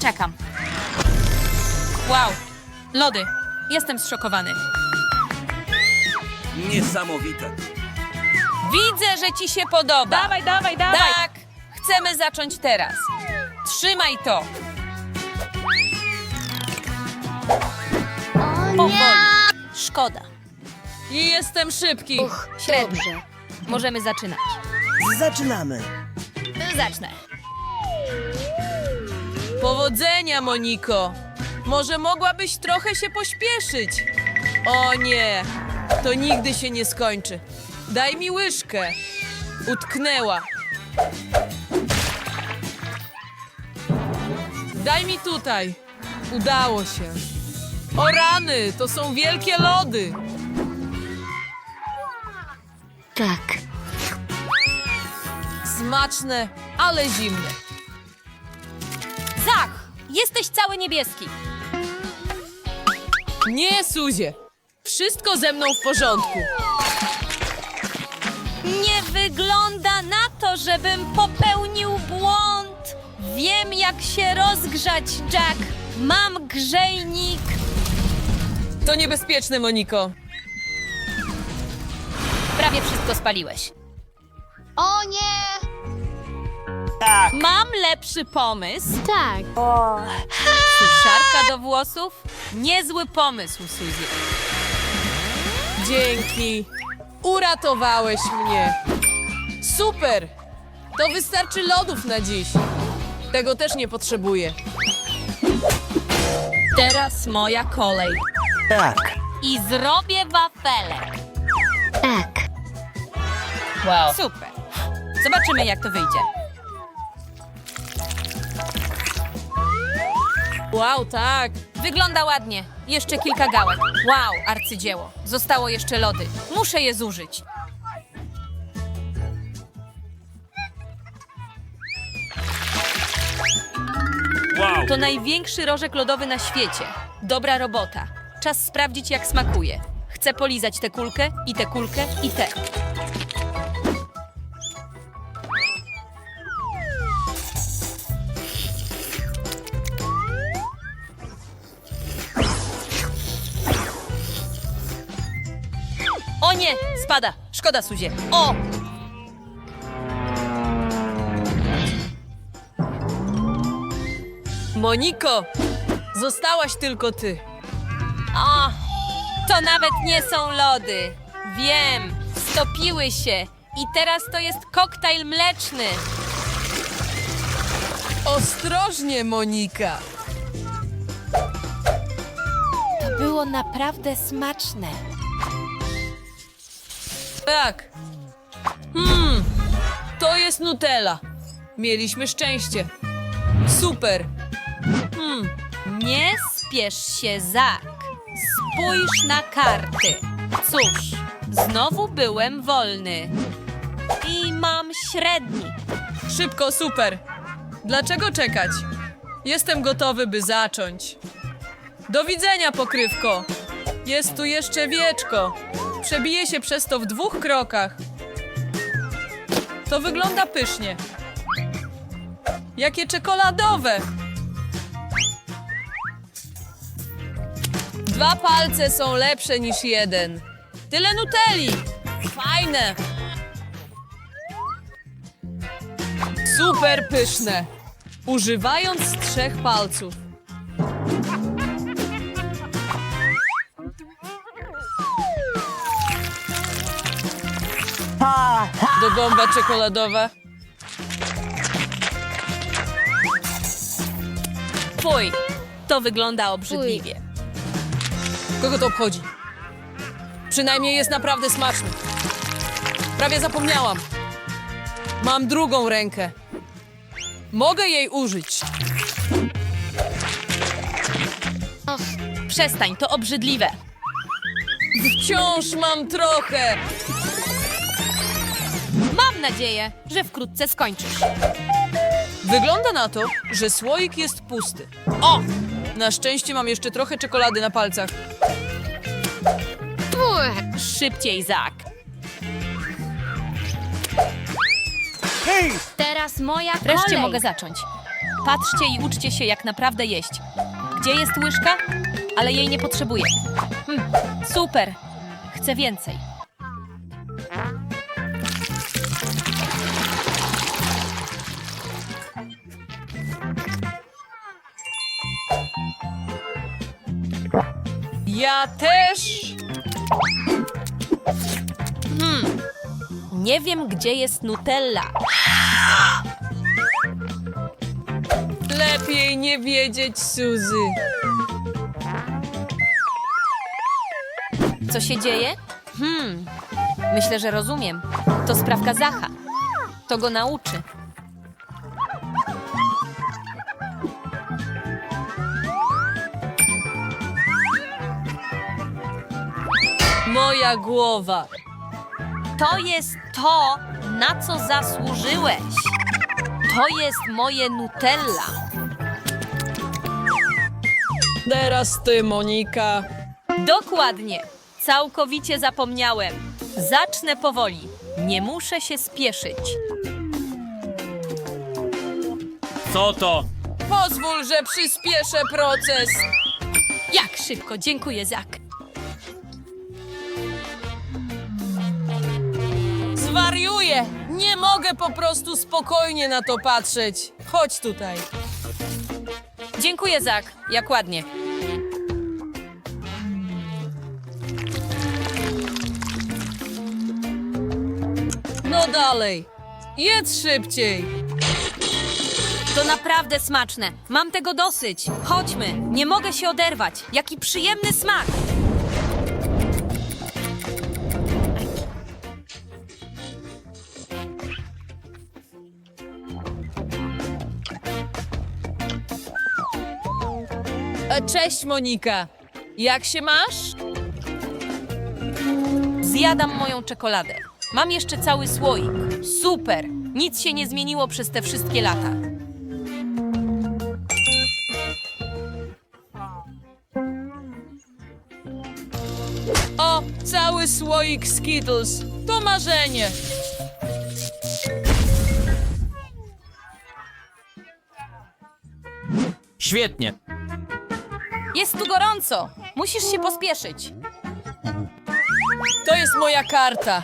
Czekam. Wow. Lody. Jestem zszokowany. Niesamowite. Widzę, że ci się podoba. Dawaj, dawaj, dawaj! Tak. Chcemy zacząć teraz. Trzymaj to. Powoli. Szkoda. I jestem szybki. Średnio. Możemy zaczynać. Zaczynamy. Zacznę. Powodzenia, Moniko! Może mogłabyś trochę się pośpieszyć? O nie, to nigdy się nie skończy. Daj mi łyżkę. Utknęła. Daj mi tutaj. Udało się. O rany, to są wielkie lody. Tak. Smaczne, ale zimne. Jesteś cały niebieski. Nie, Suzie. Wszystko ze mną w porządku. Nie wygląda na to, żebym popełnił błąd. Wiem, jak się rozgrzać, Jack. Mam grzejnik. To niebezpieczne, Moniko. Prawie wszystko spaliłeś. O nie! Mam lepszy pomysł. Tak. Suszarka do włosów? Niezły pomysł, Suzy. Dzięki. Uratowałeś mnie. Super. To wystarczy lodów na dziś. Tego też nie potrzebuję. Teraz moja kolej. Tak. I zrobię wafelek. Tak. Wow. Super. Zobaczymy, jak to wyjdzie. Wow, tak. Wygląda ładnie. Jeszcze kilka gałek. Wow, arcydzieło. Zostało jeszcze lody. Muszę je zużyć. Wow. To największy rożek lodowy na świecie. Dobra robota. Czas sprawdzić, jak smakuje. Chcę polizać tę kulkę i tę kulkę i tę. Spada! Szkoda, Suzie. O! Moniko, zostałaś tylko ty. O, to nawet nie są lody. Wiem, stopiły się i teraz to jest koktajl mleczny. Ostrożnie, Monika. To było naprawdę smaczne. Tak. Hmm, to jest Nutella. Mieliśmy szczęście. Super. Hmm, Nie spiesz się, Zak. Spójrz na karty. Cóż, znowu byłem wolny. I mam średni. szybko, super. Dlaczego czekać? Jestem gotowy, by zacząć. Do widzenia, pokrywko. Jest tu jeszcze wieczko. Przebiję się przez to w dwóch krokach. To wygląda pysznie. Jakie czekoladowe! Dwa palce są lepsze niż jeden. Tyle Nutelli! Fajne! Super pyszne! Używając trzech palców. Do gąba czekoladowa. Fuj, to wygląda obrzydliwie. Kogo to obchodzi? Przynajmniej jest naprawdę smaczny. Prawie zapomniałam. Mam drugą rękę. Mogę jej użyć. Przestań, to obrzydliwe. Wciąż mam trochę. Mam nadzieję, że wkrótce skończysz. Wygląda na to, że słoik jest pusty. O! Na szczęście mam jeszcze trochę czekolady na palcach. Szybciej, Zak. Hej! Teraz moja Wreszcie kolej. mogę zacząć. Patrzcie i uczcie się, jak naprawdę jeść. Gdzie jest łyżka? Ale jej nie potrzebuję. Hmm, super. Chcę więcej. Ja też. Nie wiem, gdzie jest Nutella. Lepiej nie wiedzieć, Suzy. Co się dzieje? Hmm, myślę, że rozumiem. To sprawka Zacha. To go nauczy. Moja głowa. To jest to, na co zasłużyłeś. To jest moje Nutella. Teraz ty, Monika. Dokładnie. Całkowicie zapomniałem. Zacznę powoli. Nie muszę się spieszyć. Co to? Pozwól, że przyspieszę proces. Jak szybko, dziękuję, Zak. Zwariuję! Nie mogę po prostu spokojnie na to patrzeć. Chodź tutaj. Dziękuję, Zak. Jak ładnie. No dalej. Jedz szybciej. To naprawdę smaczne. Mam tego dosyć. Chodźmy. Nie mogę się oderwać. Jaki przyjemny smak. Cześć, Monika. Jak się masz? Zjadam moją czekoladę. Mam jeszcze cały słoik. Super. Nic się nie zmieniło przez te wszystkie lata. O, cały słoik Skittles. To marzenie. Świetnie. Jest tu gorąco. Musisz się pospieszyć. To jest moja karta.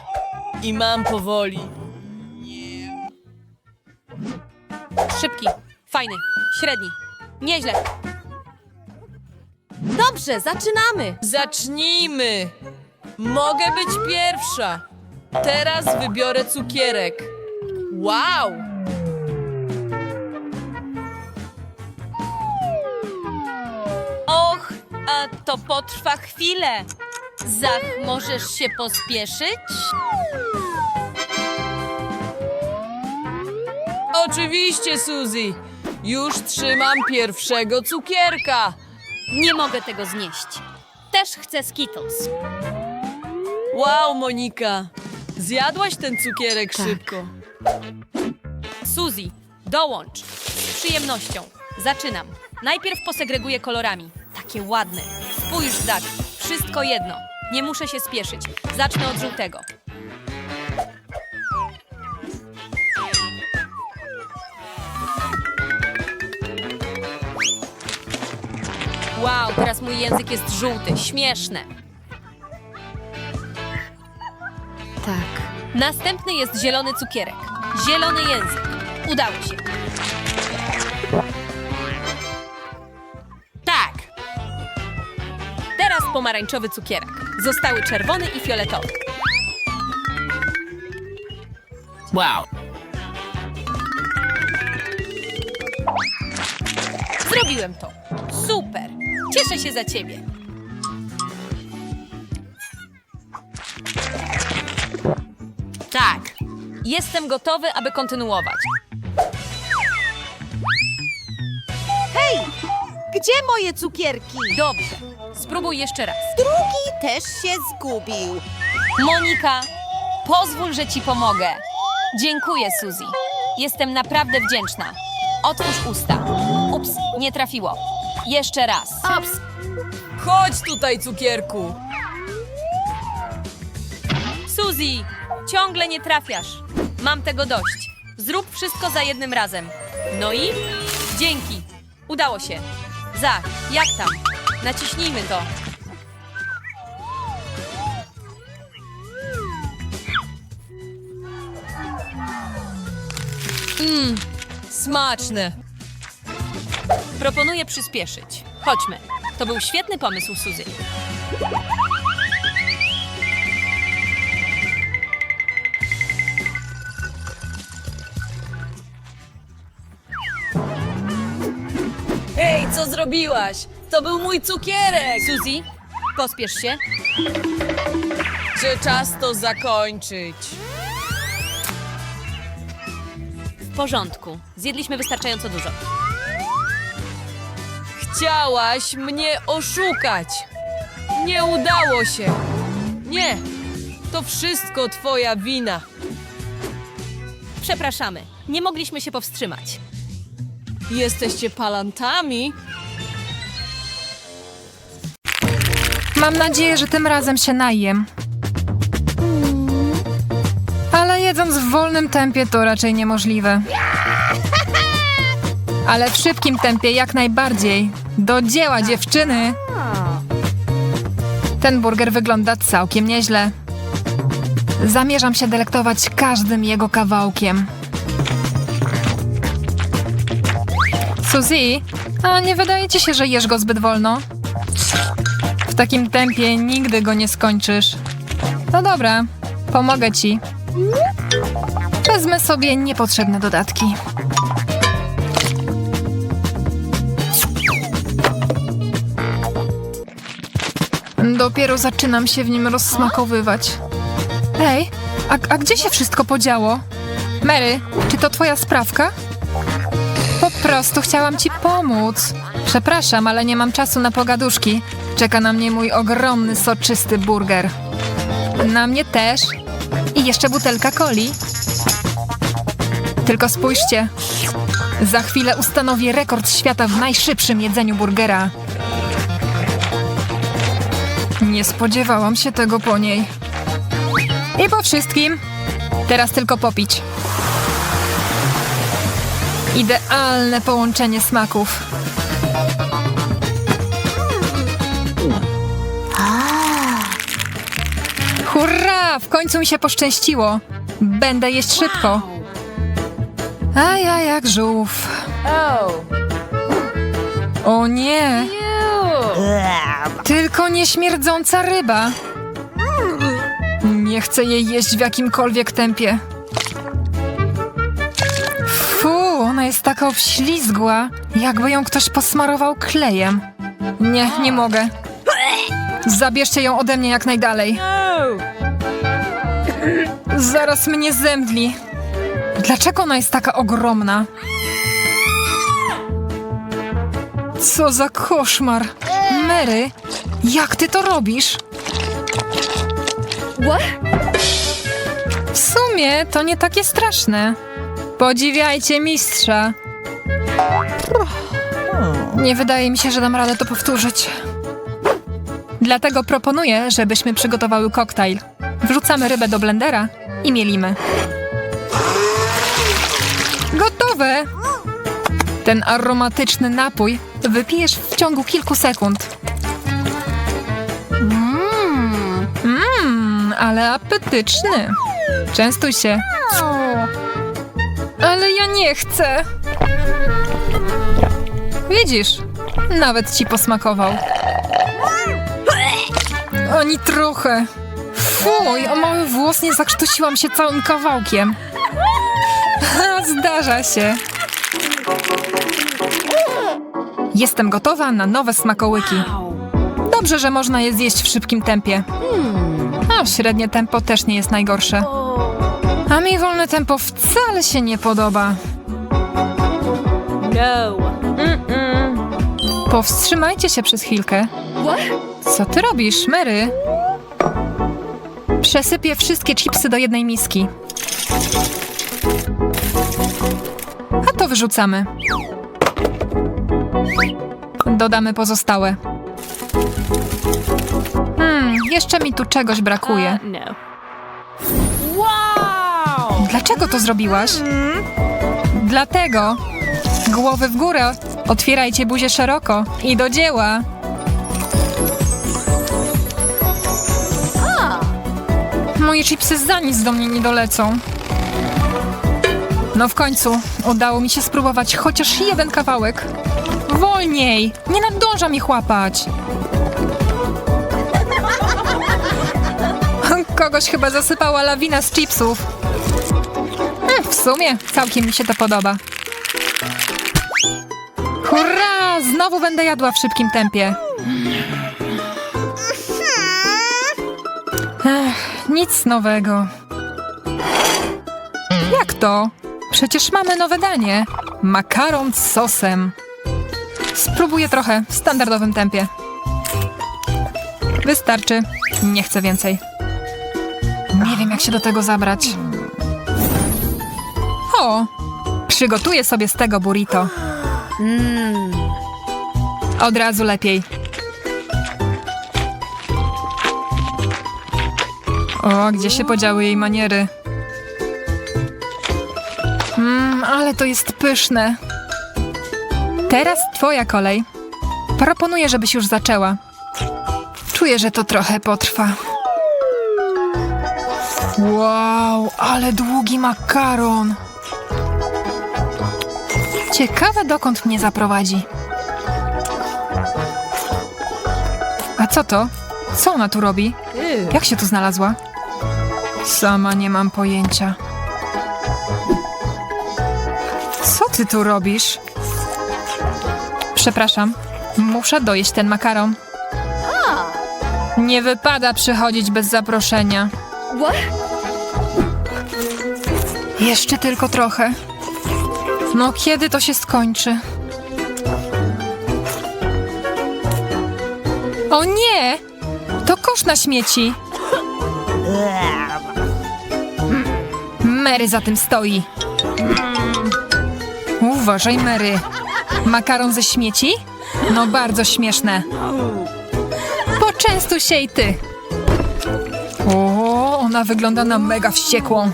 I mam powoli. Szybki, fajny, średni. Nieźle. Dobrze, zaczynamy. Zacznijmy. Mogę być pierwsza. Teraz wybiorę cukierek. Wow! A to potrwa chwilę. Zach, możesz się pospieszyć? Oczywiście, Suzy. Już trzymam pierwszego cukierka. Nie mogę tego znieść. Też chcę Skittles. Wow, Monika. Zjadłaś ten cukierek szybko. Suzy, dołącz. Z przyjemnością. Zaczynam. Najpierw posegreguję kolorami. Takie ładne. Spójrz, Zach. Wszystko jedno. Nie muszę się spieszyć. Zacznę od żółtego. Wow, teraz mój język jest żółty. Śmieszne. Tak. Następny jest zielony cukierek. Zielony język. Udało się. Pomarańczowy cukierek. Zostały czerwony i fioletowy. Wow. Zrobiłem to. Super. Cieszę się za ciebie. Tak. Jestem gotowy, aby kontynuować. Gdzie moje cukierki? Dobrze. Spróbuj jeszcze raz. Drugi też się zgubił. Monika, pozwól, że ci pomogę. Dziękuję, Suzy. Jestem naprawdę wdzięczna. Otwórz usta. Ups, nie trafiło. Jeszcze raz. Ups. Chodź tutaj, cukierku. Suzy, ciągle nie trafiasz. Mam tego dość. Zrób wszystko za jednym razem. No i Dzięki. Udało się. Zach, jak tam? Naciśnijmy to. Smaczne. Proponuję przyspieszyć. Chodźmy. To był świetny pomysł, Suzy. Ej, co zrobiłaś? To był mój cukierek! Suzy, pospiesz się. Czy czas to zakończyć? W porządku. Zjedliśmy wystarczająco dużo. Chciałaś mnie oszukać. Nie udało się. Nie, to wszystko twoja wina. Przepraszamy. Nie mogliśmy się powstrzymać. Jesteście palantami? Mam nadzieję, że tym razem się najem. Ale jedząc w wolnym tempie to raczej niemożliwe. Ale w szybkim tempie jak najbardziej. Do dzieła, dziewczyny! Ten burger wygląda całkiem nieźle. Zamierzam się delektować każdym jego kawałkiem. Suzy, a nie wydaje ci się, że jesz go zbyt wolno? W takim tempie nigdy go nie skończysz. No dobra, pomogę ci. Wezmę sobie niepotrzebne dodatki. Dopiero zaczynam się w nim rozsmakowywać. Ej, a, a gdzie się wszystko podziało? Mary, czy to twoja sprawka? Po prostu chciałam ci pomóc. Przepraszam, ale nie mam czasu na pogaduszki. Czeka na mnie mój ogromny, soczysty burger. Na mnie też. I jeszcze butelka coli. Tylko spójrzcie. Za chwilę ustanowię rekord świata w najszybszym jedzeniu burgera. Nie spodziewałam się tego po niej. I po wszystkim. Teraz tylko popić. Idealne połączenie smaków. W końcu mi się poszczęściło. Będę jeść szybko. A ja jak żółw. O nie! Tylko nieśmierdząca ryba. Nie chcę jej jeść w jakimkolwiek tempie. Fu, ona jest taka obślizgła, jakby ją ktoś posmarował klejem. Nie, nie mogę. Zabierzcie ją ode mnie jak najdalej. Zaraz mnie zemdli. Dlaczego ona jest taka ogromna? Co za koszmar. Mary, jak ty to robisz? W sumie to nie takie straszne. Podziwiajcie mistrza. Nie wydaje mi się, że dam radę to powtórzyć. Dlatego proponuję, żebyśmy przygotowały koktajl. Wrzucamy rybę do blendera i mielimy. Gotowe! Ten aromatyczny napój wypijesz w ciągu kilku sekund. Mmm, ale apetyczny. Częstuj się. Ale ja nie chcę. Widzisz, nawet ci posmakował. Ani trochę. Fuj, o mały włos nie zakrztusiłam się całym kawałkiem. Zdarza się. Jestem gotowa na nowe smakołyki. Dobrze, że można je zjeść w szybkim tempie. A średnie tempo też nie jest najgorsze. A mi wolne tempo wcale się nie podoba. No. Powstrzymajcie się przez chwilkę. Co ty robisz, Mary? Przesypię wszystkie chipsy do jednej miski. A to wyrzucamy. Dodamy pozostałe. Hmm, jeszcze mi tu czegoś brakuje. No. Dlaczego to zrobiłaś? Dlatego. Głowy w górę. Otwierajcie buzię szeroko. I do dzieła. Moje chipsy za nic do mnie nie dolecą. No w końcu udało mi się spróbować chociaż jeden kawałek. Wolniej! Nie nadąża mi chłapać. Kogoś chyba zasypała lawina z chipsów. Hm, w sumie całkiem mi się to podoba. Hurra! Znowu będę jadła w szybkim tempie. Nic nowego. Jak to? Przecież mamy nowe danie. Makaron z sosem. Spróbuję trochę w standardowym tempie. Wystarczy. Nie chcę więcej. Nie wiem, jak się do tego zabrać. O! Przygotuję sobie z tego burrito. Od razu lepiej. O, gdzie się podziały jej maniery? Mmm, ale to jest pyszne. Teraz twoja kolej. Proponuję, żebyś już zaczęła. Czuję, że to trochę potrwa. Wow, ale długi makaron. Ciekawe, dokąd mnie zaprowadzi. A co to? Co ona tu robi? Jak się tu znalazła? Sama nie mam pojęcia. Co ty tu robisz? Przepraszam, muszę dojeść ten makaron. Nie wypada przychodzić bez zaproszenia. Jeszcze tylko trochę. No kiedy to się skończy? O nie! To kosz na śmieci. Mary za tym stoi. Uważaj, Mary. Makaron ze śmieci? No bardzo śmieszne. Poczęstuj się i ty. O, ona wygląda na mega wściekłą.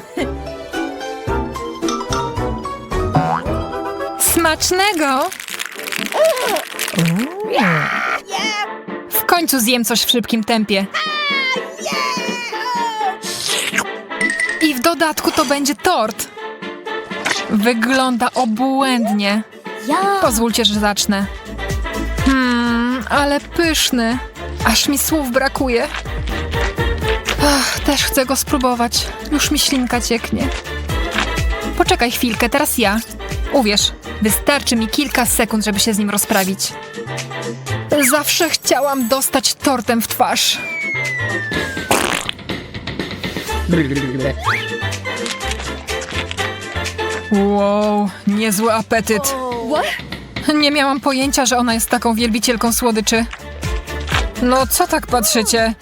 Smacznego! W końcu zjem coś w szybkim tempie. W dodatku to będzie tort. Wygląda obłędnie. Pozwólcie, że zacznę. Hmm, ale pyszny. Aż mi słów brakuje. Ach, też chcę go spróbować. Już mi ślinka cieknie. Poczekaj chwilkę, teraz ja. Uwierz, wystarczy mi kilka sekund, żeby się z nim rozprawić. Zawsze chciałam dostać tortem w twarz. Wow, niezły apetyt. Nie miałam pojęcia, że ona jest taką wielbicielką słodyczy. No, co tak patrzycie?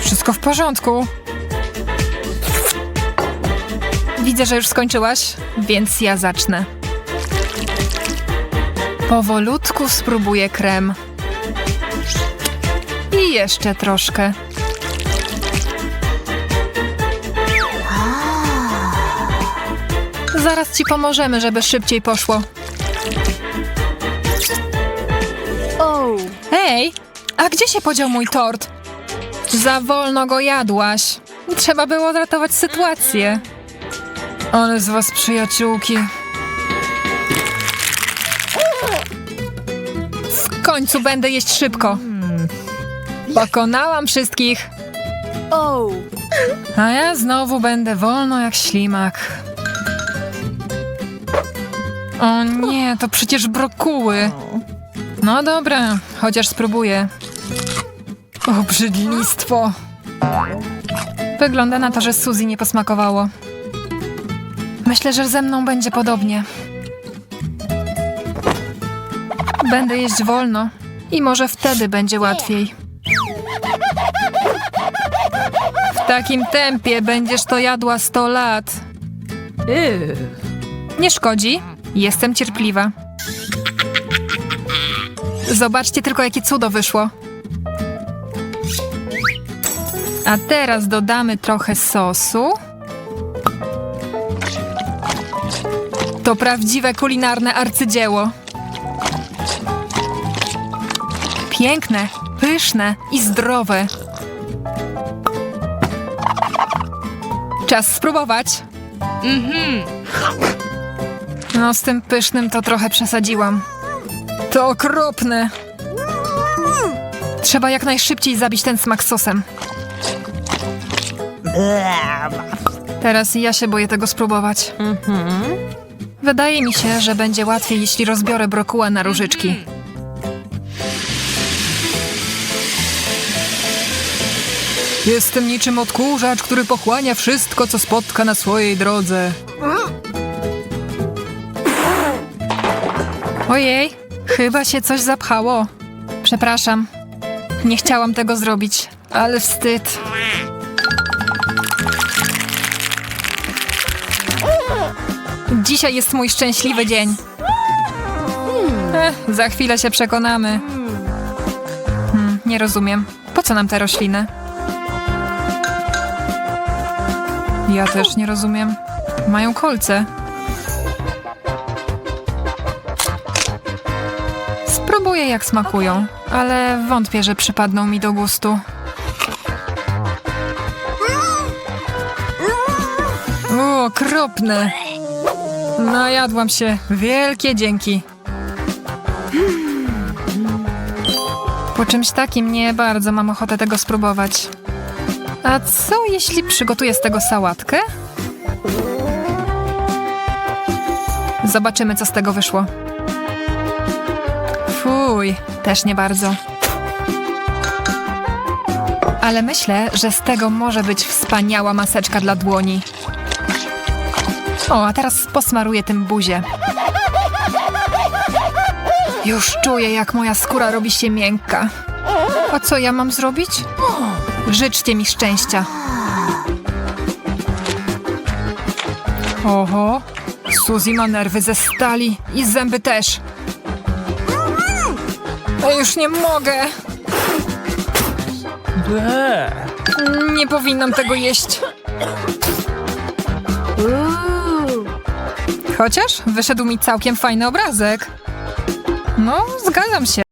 Wszystko w porządku. Widzę, że już skończyłaś, więc ja zacznę. Powolutku spróbuję krem. I jeszcze troszkę. Zaraz ci pomożemy, żeby szybciej poszło. Hej, a gdzie się podział mój tort? Za wolno go jadłaś. Trzeba było ratować sytuację. Ale z was przyjaciółki. W końcu będę jeść szybko. Pokonałam wszystkich. A ja znowu będę wolno jak ślimak. O nie, to przecież brokuły. No dobra, chociaż spróbuję. Obrzydlistwo. Wygląda na to, że Suzy nie posmakowało. Myślę, że ze mną będzie podobnie. Będę jeść wolno i może wtedy będzie łatwiej. W takim tempie będziesz to jadła 100 lat. Nie szkodzi. Jestem cierpliwa. Zobaczcie tylko, jakie cudo wyszło. A teraz dodamy trochę sosu. To prawdziwe kulinarne arcydzieło. Piękne, pyszne i zdrowe. Czas spróbować. Mhm. No, z tym pysznym to trochę przesadziłam. To okropne. Trzeba jak najszybciej zabić ten smak sosem. Teraz ja się boję tego spróbować. Wydaje mi się, że będzie łatwiej, jeśli rozbiorę brokuła na różyczki. Jestem niczym odkurzacz, który pochłania wszystko, co spotka na swojej drodze. Ojej, chyba się coś zapchało. Przepraszam. Nie chciałam tego zrobić, ale wstyd. Dzisiaj jest mój szczęśliwy dzień. Ech, za chwilę się przekonamy. Hmm, nie rozumiem. Po co nam te rośliny? Ja też nie rozumiem. Mają kolce. Spróbuję jak smakują, ale wątpię, że przypadną mi do gustu. O, okropne! Najadłam się. Wielkie dzięki. Po czymś takim nie bardzo mam ochotę tego spróbować. A co jeśli przygotuję z tego sałatkę? Zobaczymy, co z tego wyszło. Fuj, też nie bardzo. Ale myślę, że z tego może być wspaniała maseczka dla dłoni. O, a teraz posmaruję tym buzię. Już czuję, jak moja skóra robi się miękka. A co ja mam zrobić? Życzcie mi szczęścia. Oho, Suzy ma nerwy ze stali i zęby też. A już nie mogę. Nie powinnam tego jeść. Chociaż wyszedł mi całkiem fajny obrazek. No, zgadzam się.